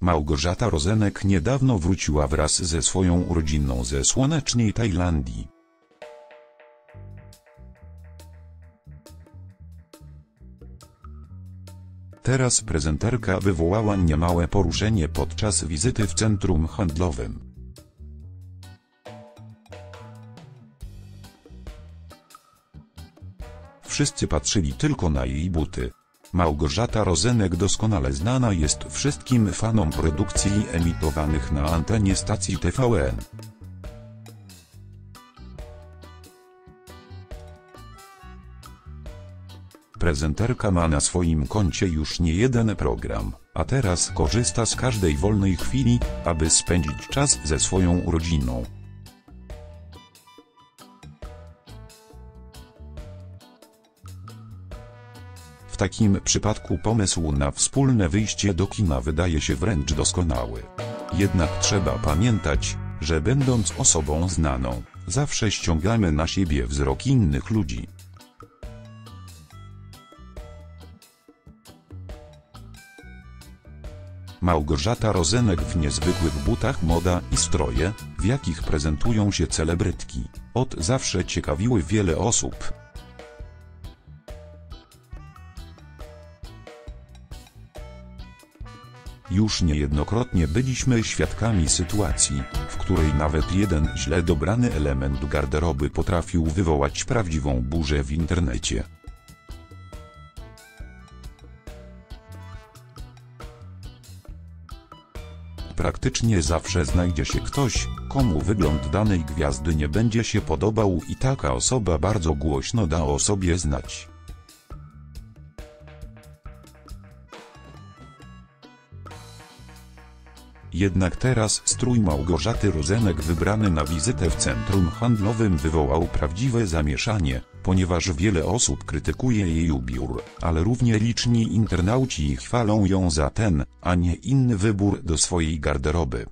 Małgorzata Rozenek niedawno wróciła wraz ze swoją rodziną ze słonecznej Tajlandii. Teraz prezenterka wywołała niemałe poruszenie podczas wizyty w centrum handlowym. Wszyscy patrzyli tylko na jej buty. Małgorzata Rozenek doskonale znana jest wszystkim fanom produkcji emitowanych na antenie stacji TVN. Prezenterka ma na swoim koncie już nie jeden program, a teraz korzysta z każdej wolnej chwili, aby spędzić czas ze swoją rodziną. W takim przypadku pomysł na wspólne wyjście do kina wydaje się wręcz doskonały. Jednak trzeba pamiętać, że będąc osobą znaną, zawsze ściągamy na siebie wzrok innych ludzi. Małgorzata Rozenek w niezwykłych butach moda i stroje, w jakich prezentują się celebrytki, od zawsze ciekawiły wiele osób. Już niejednokrotnie byliśmy świadkami sytuacji, w której nawet jeden źle dobrany element garderoby potrafił wywołać prawdziwą burzę w internecie. Praktycznie zawsze znajdzie się ktoś, komu wygląd danej gwiazdy nie będzie się podobał i taka osoba bardzo głośno da o sobie znać. Jednak teraz strój Małgorzaty Rozenek wybrany na wizytę w centrum handlowym wywołał prawdziwe zamieszanie, ponieważ wiele osób krytykuje jej ubiór, ale równie liczni internauci chwalą ją za ten, a nie inny wybór do swojej garderoby.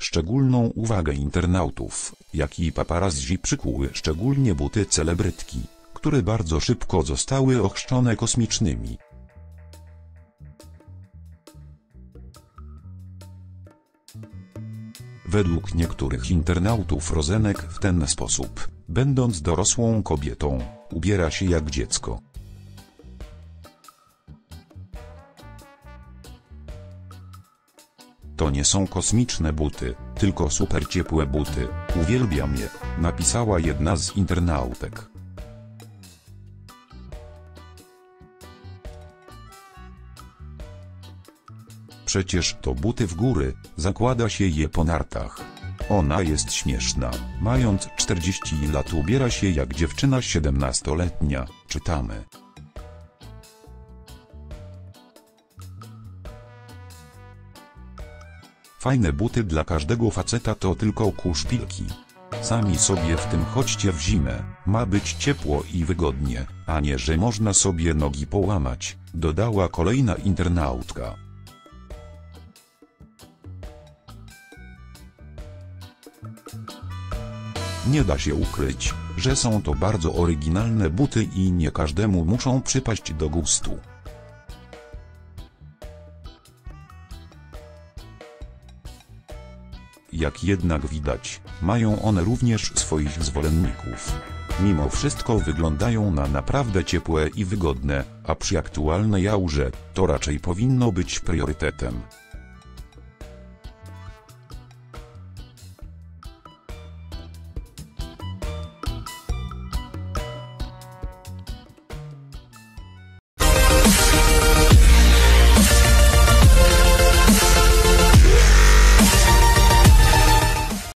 Szczególną uwagę internautów, jak i paparazzi przykuły szczególnie buty celebrytki które bardzo szybko zostały ochrzczone kosmicznymi. Według niektórych internautów Rozenek w ten sposób, będąc dorosłą kobietą, ubiera się jak dziecko. To nie są kosmiczne buty, tylko super ciepłe buty, uwielbiam je, napisała jedna z internautek. Przecież to buty w góry, zakłada się je po nartach. Ona jest śmieszna, mając 40 lat ubiera się jak dziewczyna 17-letnia, czytamy. Fajne buty dla każdego faceta to tylko kuszpilki. Sami sobie w tym chodźcie w zimę, ma być ciepło i wygodnie, a nie że można sobie nogi połamać, dodała kolejna internautka. Nie da się ukryć, że są to bardzo oryginalne buty i nie każdemu muszą przypaść do gustu. Jak jednak widać, mają one również swoich zwolenników. Mimo wszystko wyglądają na naprawdę ciepłe i wygodne, a przy aktualnej aurze, to raczej powinno być priorytetem.